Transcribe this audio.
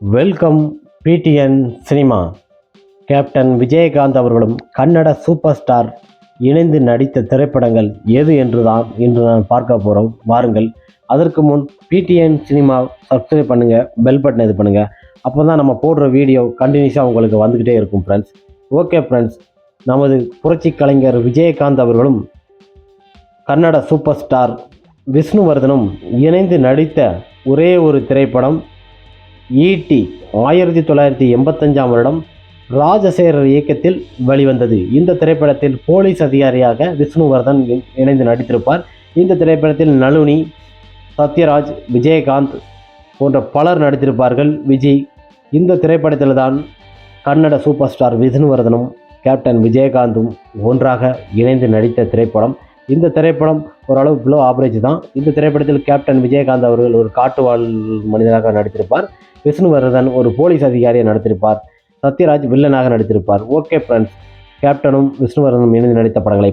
Welcome PTN cinema. Captain Vijayakanth அவர்களும் Kannada super star இணைந்து நடித்த திரைப்படங்கள் எது என்று தான் இன்று நான் பார்க்க போகிறோம் வாருங்கள் அதற்கு முன் பிடிஎன் சினிமா சப்ஸ்கிரைப் பண்ணுங்கள் பெல் பட்டன் இது பண்ணுங்கள் அப்போ தான் நம்ம போடுற வீடியோ கண்டினியூஸாக உங்களுக்கு வந்துக்கிட்டே இருக்கும் ஃப்ரெண்ட்ஸ் ஓகே ஃப்ரெண்ட்ஸ் நமது புரட்சி கலைஞர் விஜயகாந்த் அவர்களும் கன்னட சூப்பர் ஸ்டார் விஷ்ணுவர்தனும் இணைந்து நடித்த ஒரே ஒரு திரைப்படம் ஈட்டி ஆயிரத்தி தொள்ளாயிரத்தி எண்பத்தஞ்சாம் வருடம் ராஜசேகர் இயக்கத்தில் வெளிவந்தது. இந்த திரைப்படத்தில் போலீஸ் அதிகாரியாக விஷ்ணுவர்தன் இணைந்து நடித்திருப்பார். இந்த திரைப்படத்தில் நளுனி சத்யராஜ் விஜயகாந்த் போன்ற பலர் நடித்திருப்பார்கள். விஜய் இந்த திரைப்படத்தில் தான் கன்னட சூப்பர் ஸ்டார் விஷ்ணுவர்தனும் கேப்டன் விஜயகாந்தும் ஒன்றாக இணைந்து நடித்த திரைப்படம். இந்த திரைப்படம் ஓரளவு பிலோ ஆவரேஜ் தான். இந்த திரைப்படத்தில் கேப்டன் விஜயகாந்த் அவர்கள் ஒரு காட்டுவாழ் மனிதனாக நடித்திருப்பார். விஷ்ணுவர்தன் ஒரு போலீஸ் அதிகாரியை நடித்திருப்பார் சத்யராஜ் வில்லனாக நடித்திருப்பார். ஓகே ஃப்ரெண்ட்ஸ் கேப்டனும் விஷ்ணுவர்தனும் இணைந்து நடித்த படங்களை